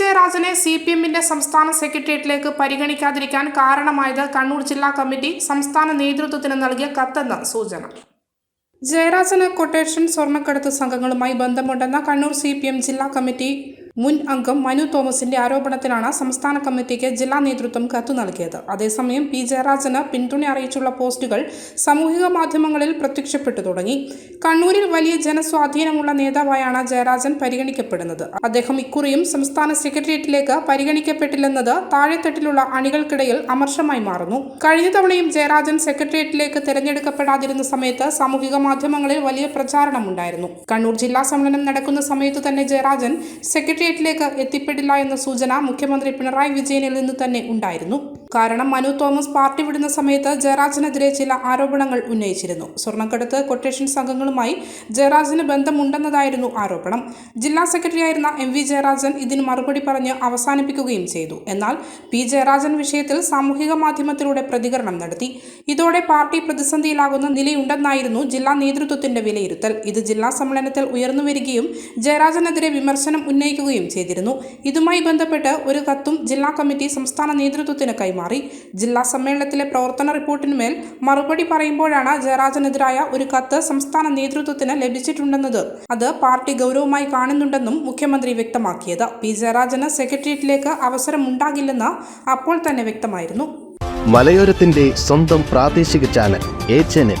ജയരാജനെ C P എമ്മിന്റെ സംസ്ഥാന സെക്രട്ടേറിയറ്റിലേക്ക് പരിഗണിക്കാതിരിക്കാൻ കാരണമായത് കണ്ണൂർ ജില്ലാ കമ്മിറ്റി സംസ്ഥാന നേതൃത്വത്തിന് നൽകിയ കത്തെന്ന് സൂചന. ജയരാജന് കൊട്ടേഷൻ സ്വർണക്കടത്ത് സംഘങ്ങളുമായി ബന്ധമുണ്ടെന്ന കണ്ണൂർ സി ജില്ലാ കമ്മിറ്റി മുൻ അംഗം മനു തോമസിന്റെ ആരോപണത്തിലാണ് സംസ്ഥാന കമ്മിറ്റിക്ക് ജില്ലാ നേതൃത്വം കത്തു നൽകിയത്. അതേസമയം പി ജയരാജന് പിന്തുണ അറിയിച്ചുള്ള പോസ്റ്റുകൾ സാമൂഹിക മാധ്യമങ്ങളിൽ പ്രത്യക്ഷപ്പെട്ടു തുടങ്ങി. കണ്ണൂരിൽ വലിയ ജനസ്വാധീനമുള്ള നേതാവായാണ് ജയരാജൻ പരിഗണിക്കപ്പെടുന്നത്. അദ്ദേഹം ഇക്കുറിയും സംസ്ഥാന സെക്രട്ടേറിയറ്റിലേക്ക് പരിഗണിക്കപ്പെട്ടില്ലെന്നത് താഴെത്തട്ടിലുള്ള അണികൾക്കിടയിൽ അമർഷമായി മാറുന്നു. കഴിഞ്ഞ തവണയും ജയരാജൻ സെക്രട്ടേറിയറ്റിലേക്ക് തെരഞ്ഞെടുക്കപ്പെടാതിരുന്ന സമയത്ത് സാമൂഹിക മാധ്യമങ്ങളിൽ വലിയ പ്രചാരണമുണ്ടായിരുന്നു. കണ്ണൂർ ജില്ലാ സമ്മേളനം നടക്കുന്ന സമയത്ത് തന്നെ ജയരാജൻ സെക്രട്ടേറിയറ്റിലേക്ക് എത്തിപ്പെടില്ല എന്ന സൂചന മുഖ്യമന്ത്രി പിണറായി വിജയനിൽ നിന്ന് തന്നെ ഉണ്ടായിരുന്നു. കാരണം മനു തോമസ് പാർട്ടി വിടുന്ന സമയത്ത് ജയരാജനെതിരെ ചില ആരോപണങ്ങൾ ഉന്നയിച്ചിരുന്നു. സ്വർണക്കടത്ത് കൊട്ടേഷൻ സംഘങ്ങളുമായി ജയരാജന് ബന്ധമുണ്ടെന്നതായിരുന്നു ആരോപണം. ജില്ലാ സെക്രട്ടറിയായിരുന്ന എം വി ജയരാജൻ ഇതിന് മറുപടി പറഞ്ഞ് അവസാനിപ്പിക്കുകയും ചെയ്തു. എന്നാൽ പി ജയരാജൻ വിഷയത്തിൽ സാമൂഹിക മാധ്യമത്തിലൂടെ പ്രതികരണം നടത്തി. ഇതോടെ പാർട്ടി പ്രതിസന്ധിയിലാകുന്ന നിലയുണ്ടെന്നായിരുന്നു ജില്ലാ നേതൃത്വത്തിന്റെ വിലയിരുത്തൽ. ഇത് ജില്ലാ സമ്മേളനത്തിൽ ഉയർന്നു വരികയും ജയരാജനെതിരെ വിമർശനം ഉന്നയിക്കുകയും ചെയ്തിരുന്നു. ഇതുമായി ബന്ധപ്പെട്ട് ഒരു കത്തും ജില്ലാ കമ്മിറ്റി സംസ്ഥാന നേതൃത്വത്തിന് കൈമാറി. ജില്ലാ സമ്മേളനത്തിലെ പ്രവർത്തന റിപ്പോർട്ടിനുമേൽ മറുപടി പറയുമ്പോഴാണ് ജയരാജനെതിരായ ഒരു കത്ത് സംസ്ഥാന നേതൃത്വത്തിന് ലഭിച്ചിട്ടുണ്ടെന്നത്. അത് പാർട്ടി ഗൗരവമായി കാണുന്നുണ്ടെന്നും മുഖ്യമന്ത്രി വ്യക്തമാക്കിയത്. പി ജയരാജന് സെക്രട്ടേറിയറ്റിലേക്ക് അവസരമുണ്ടാകില്ലെന്ന് അപ്പോൾ തന്നെ വ്യക്തമായിരുന്നു. മലയോരത്തിന്റെ സ്വന്തം പ്രാദേശിക ചാനൽ എ ചാനൽ.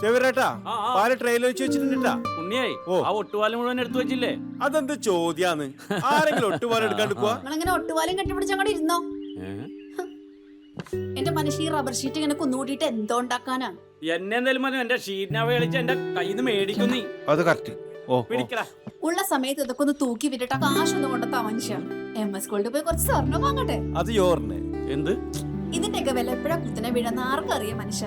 ചെവിരേട്ടാ ആ, ആ. പാൽ ട്രെയിനിൽ വെച്ച് വെച്ചിട്ടുണ്ടാ ഉണ്ണിയായി ഓ. ആ ഒട്ടുപാലം മുഴുവൻ എടുത്തു വെച്ചില്ലേ? അതെന്ത് ചോദ്യാന്ന്? ആരെങ്കിലും ഒട്ടുപാലം എടുക്കാണ്ട് പോവാ? നിങ്ങളിങ്ങനെ ഒട്ടുപാലും കെട്ടിപ്പിടിച്ച് അങ്ങോട്ട് ഇരുന്നോ? എന്റെ മനുഷ്യ ഈ റബ്ബർ ഷീറ്റ് ഇങ്ങനെ കുന്നുകൂട്ടിയിട്ട് എന്തോ ഉണ്ടാക്കാനാ? എന്നെ എന്തായാലും മതി എന്റെ ഷീറ്റിനെ കളിച്ച് എന്റെ കയ്യിൽ നിന്ന് മേടിക്കും നീ. അത് കറക്റ്റ് ഓ പിടിക്കടാ. ഉള്ള സമയത്ത് ഇതൊക്കെ ഒന്ന് തൂക്കി വിട്ടിട്ട് കാശ് കാശൊന്നും കൊണ്ടെത്താ മനുഷ്യ എം എസ് സ്കൂളിൽ പോയി കുറച്ച് സ്വർണം വാങ്ങട്ടെ? അത് എന്ത്? ഇതിന്റെയൊക്കെ വില എപ്പോഴാ കുത്തിനെ വീഴുന്ന ആർക്കും അറിയാം മനുഷ്യ.